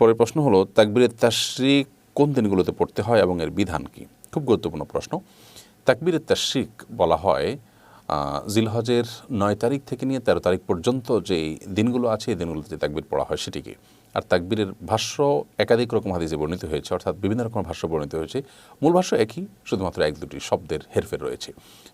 পরের প্রশ্ন হলো, তাকবীরের তাশরিক কোন দিনগুলোতে পড়তে হয় এবং এর বিধান কি? খুব গুরুত্বপূর্ণ প্রশ্ন। তাকবীরের তাশরিক বলা হয় জিলহজের নয় তারিখ থেকে নিয়ে তেরো তারিখ পর্যন্ত যে দিনগুলো আছে, এই দিনগুলোতে তাকবির পড়া হয় সেটিকে আর তাকবীরের ভাষ্য একাধিক রকম হাদিসে বর্ণিত হয়েছে অর্থাৎ বিভিন্ন রকম ভাষ্য বর্ণিত হয়েছে মূল ভাষ্য একই শুধুমাত্র এক দুটি শব্দের হেরফের রয়েছে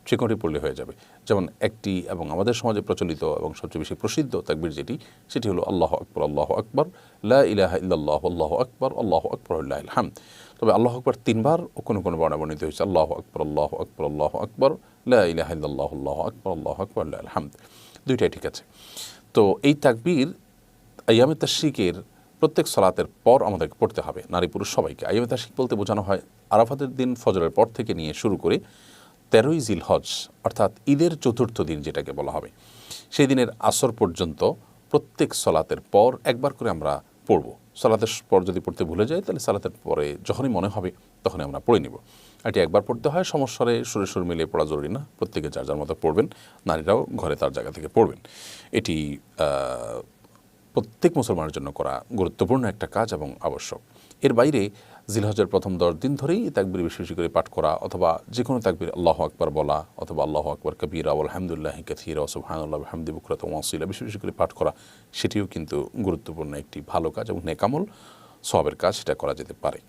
সে পড়লে হয়ে যাবে যেমন একটি এবং আমাদের সমাজে প্রচলিত এবং সবচেয়ে বেশি প্রসিদ্ধ তাকবীর যেটি সেটি হলো আল্লাহ আকবর আল্লাহ আকবর লা ইলাহা ইল্লাল্লাহ আল্লাহ আকবর আল্লাহ আকবর আল্লাহ হামদ তবে আল্লাহ আকবর তিনবার কোনো কোনো বর্ণা বর্ণিত হয়েছে আল্লাহ আকবর আল্লাহ আকবর আল্লাহ আকবর লা ইলাহা ইল্লাল্লাহ আল্লাহ আকবর আল্লাহ আকবর আল্লাহ হামদ দুইটাই ঠিক আছে তো এই তাকবীর আয়ামে তাশরিকের প্রত্যেক সলাতের পর আমাদেরকে পড়তে হবে, নারী পুরুষ সবাইকে। আয়ামে তাশরিক বলতে বোঝানো হয়, আরাফাতের দিন ফজরের পর থেকে নিয়ে শুরু করে তেরোই জিল হজ অর্থাৎ ঈদের চতুর্থ দিন যেটাকে বলা হবে, সেই দিনের আসর পর্যন্ত প্রত্যেক সলাতের পর একবার করে আমরা পড়ব। সলাতের পর যদি পড়তে ভুলে যাই, তাহলে সালাতের পরে যখনই মনে হবে, তখনই আমরা পড়ে নিব। এটি একবার পড়তে হয় সমস্যারে সুরে সুর মিলিয়ে পড়া জরুরি না, প্রত্যেকে যার যার মতো পড়বেন, নারীরাও ঘরে তার জায়গা থেকে পড়বেন। এটি প্রত্যেক মুসলমানের জন্য করা গুরুত্বপূর্ণ একটা কাজ এবং আবশ্যক। এর বাইরে জিলহজের প্রথম দশ দিন ধরেই তাকবির বেশি বেশি করে পাঠ করা অথবা যে কোনো তাকবির আল্লাহ আকবর বলা অথবা আল্লাহ আকবর কবির আলহামদুলিল্লাহ কাথির সুবহানাল্লাহ হামদি বুকরাত ওয়াসিলা বেশি বেশি করে পাঠ করা, সেটিও কিন্তু গুরুত্বপূর্ণ একটি ভালো কাজ এবং নেকামল সবের কাজ সেটা করা যেতে পারে।